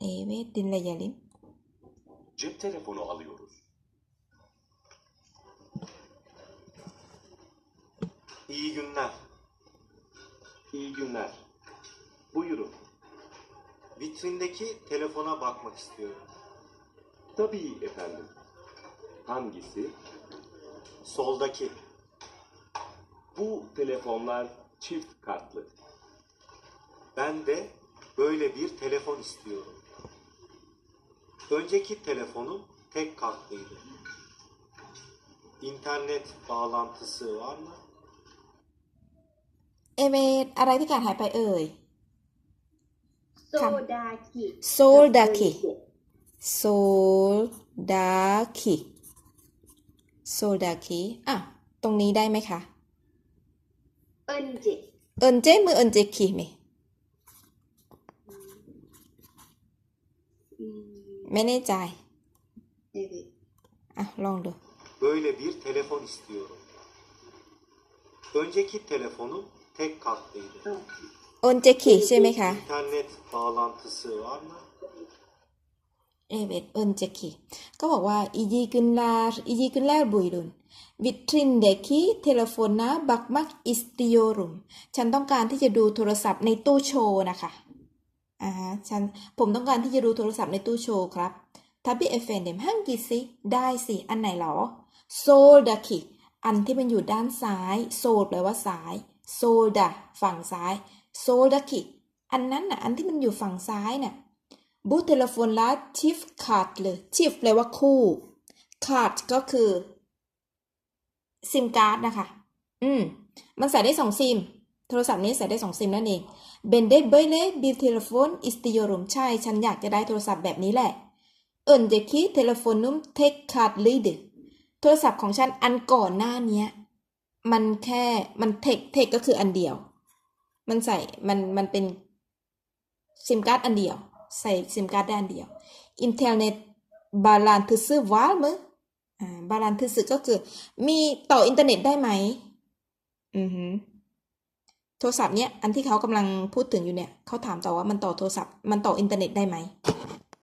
Evet dinleyelim. Cep telefonu alıyoruz. İyi günler. İyi günler. Buyurun. Vitrindeki telefona bakmak istiyorum. Tabii efendim. Hangisi? Soldaki. Bu telefonlar çift kartlı. Ben de böyle bir telefon istiyorum. Önceki telefonum tek kartlıydı. İnternet bağlantısı var mı? Evet อะไรที่ขาดหายไปเอ่ยโซดากิโซดากิโซดาคิโซดาคิอะ ตรงนี้ได้ไหมคะเอินเจเอินเจมือเอินเจคิไหม อืม ไม่แน่ใจ evet อะลองดู Böyle bir telefon istiyorum. Önceki telefonum tek kartlıydı. อ๋อเอินเจคิใช่ไหมคะ İnternet bağlantısı var mı? Evet önceki ก็บอกว่า iyi günler iyi günler buyurun vitrindeki telefona bakmak istiyorum ฉันต้องการที่จะดูโทรศัพท์ในตู้โชว์นะคะ อ่าฮะฉันผมต้องการที่จะดูโทรศัพท์ในตู้โชว์ครับ tabi efendim hangisi ได้สิ อันไหนหรอ soldaki อันที่มันอยู่ด้านซ้าย sol แปลว่าซ้าย solda ฝั่งซ้าย soldaki อันนั้นน่ะ อันที่มันอยู่ฝั่งซ้ายน่ะบูเทลโฟนละชิฟขาดเลยชิฟแปลว่าคู่ขาดก็คือซิมการ์ดนะคะ อืม มันใส่ได้สองซิม โทรศัพท์นี้ใส่ได้สองซิมนั่นเองเบนเดเบเลบิลเทเลโฟนอิสติโยรุมใช่ ฉันอยากจะได้โทรศัพท์แบบนี้แหละเอินเดคิเทเลโฟนุมเทคขาดลีดโทรศัพท์ของฉันอันก่อนหน้าเนี้ยมันแค่มันเทคเทคก็คืออันเดียว มันใส่มันมันเป็นซิมการ์ดอันเดียว ใส่ซิมการ์ดได้อันเดียวอินเทอร์เน็ตบาลานทึซึวาลมั้อ่าบาลานทึซึก็คือ มีต่ออินเทอร์เน็ตได้ไหม อือหือ โทรศัพท์เนี้ยอันที่เขากำลังพูดถึงอยู่เนี่ยเขาถามต่อว่ามันต่อโทรศัพท์มันต่ออินเทอร์เน็ตได้ไหม